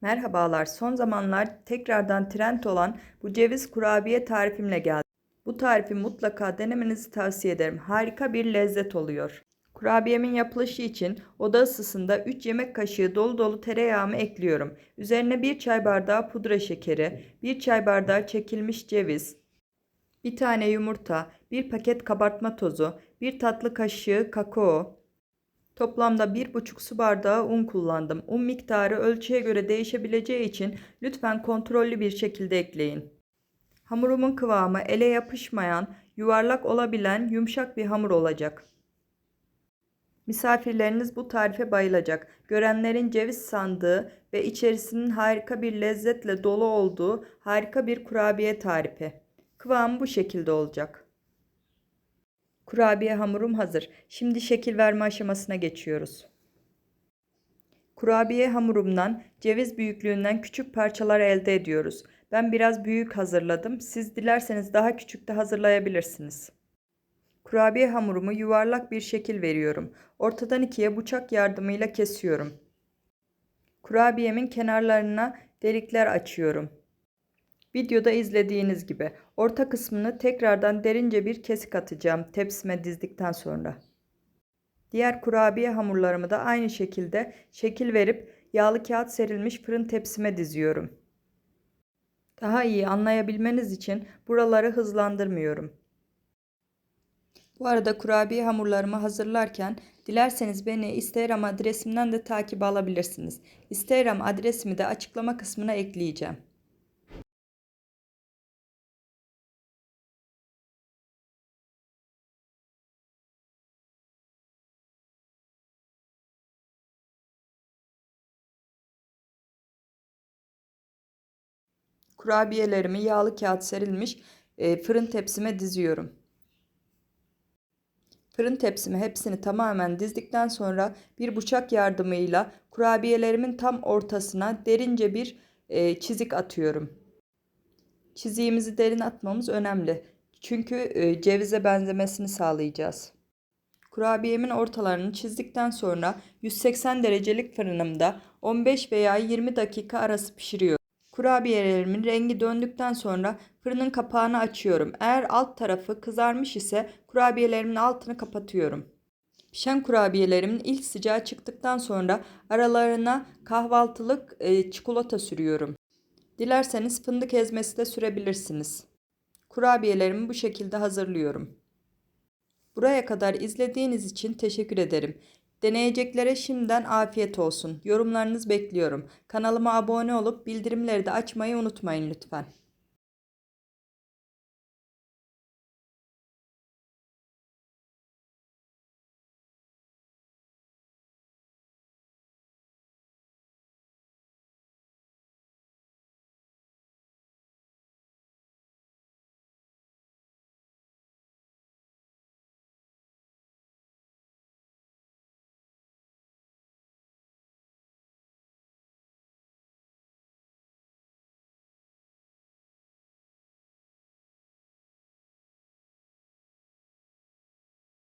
Merhabalar. Son zamanlar tekrardan trend olan bu ceviz kurabiye tarifimle geldim. Bu tarifi mutlaka denemenizi tavsiye ederim. Harika bir lezzet oluyor. Kurabiyemin yapılışı için oda ısısında 3 yemek kaşığı dolu dolu tereyağımı ekliyorum. Üzerine 1 çay bardağı pudra şekeri, 1 çay bardağı çekilmiş ceviz, 1 tane yumurta, 1 paket kabartma tozu, 1 tatlı kaşığı kakao, Toplamda 1,5 su bardağı un kullandım. Un miktarı ölçüye göre değişebileceği için lütfen kontrollü bir şekilde ekleyin. Hamurumun kıvamı ele yapışmayan, yuvarlak olabilen yumuşak bir hamur olacak. Misafirleriniz bu tarife bayılacak. Görenlerin ceviz sandığı ve içerisinin harika bir lezzetle dolu olduğu harika bir kurabiye tarifi. Kıvamı bu şekilde olacak. Kurabiye hamurum hazır. Şimdi şekil verme aşamasına geçiyoruz. Kurabiye hamurumdan ceviz büyüklüğünden küçük parçalar elde ediyoruz. Ben biraz büyük hazırladım. Siz dilerseniz daha küçük de hazırlayabilirsiniz. Kurabiye hamurumu yuvarlak bir şekil veriyorum. Ortadan ikiye bıçak yardımıyla kesiyorum. Kurabiyemin kenarlarına delikler açıyorum. Videoda izlediğiniz gibi orta kısmını tekrardan derince bir kesik atacağım tepsime dizdikten sonra. Diğer kurabiye hamurlarımı da aynı şekilde şekil verip yağlı kağıt serilmiş fırın tepsime diziyorum. Daha iyi anlayabilmeniz için buraları hızlandırmıyorum. Bu arada kurabiye hamurlarımı hazırlarken dilerseniz beni Instagram adresimden de takip alabilirsiniz. Instagram adresimi de açıklama kısmına ekleyeceğim. Kurabiyelerimi yağlı kağıt serilmiş e, fırın tepsime diziyorum. Fırın tepsime hepsini tamamen dizdikten sonra bir bıçak yardımıyla kurabiyelerimin tam ortasına derince bir e, çizik atıyorum. Çiziğimizi derin atmamız önemli. Çünkü e, cevize benzemesini sağlayacağız. Kurabiyemin ortalarını çizdikten sonra 180 derecelik fırınımda 15 veya 20 dakika arası pişiriyorum. Kurabiyelerimin rengi döndükten sonra fırının kapağını açıyorum. Eğer alt tarafı kızarmış ise kurabiyelerimin altını kapatıyorum. Pişen kurabiyelerimin ilk sıcağı çıktıktan sonra aralarına kahvaltılık e, çikolata sürüyorum. Dilerseniz fındık ezmesi de sürebilirsiniz. Kurabiyelerimi bu şekilde hazırlıyorum. Buraya kadar izlediğiniz için teşekkür ederim. Deneyeceklere şimdiden afiyet olsun. Yorumlarınızı bekliyorum. Kanalıma abone olup bildirimleri de açmayı unutmayın lütfen.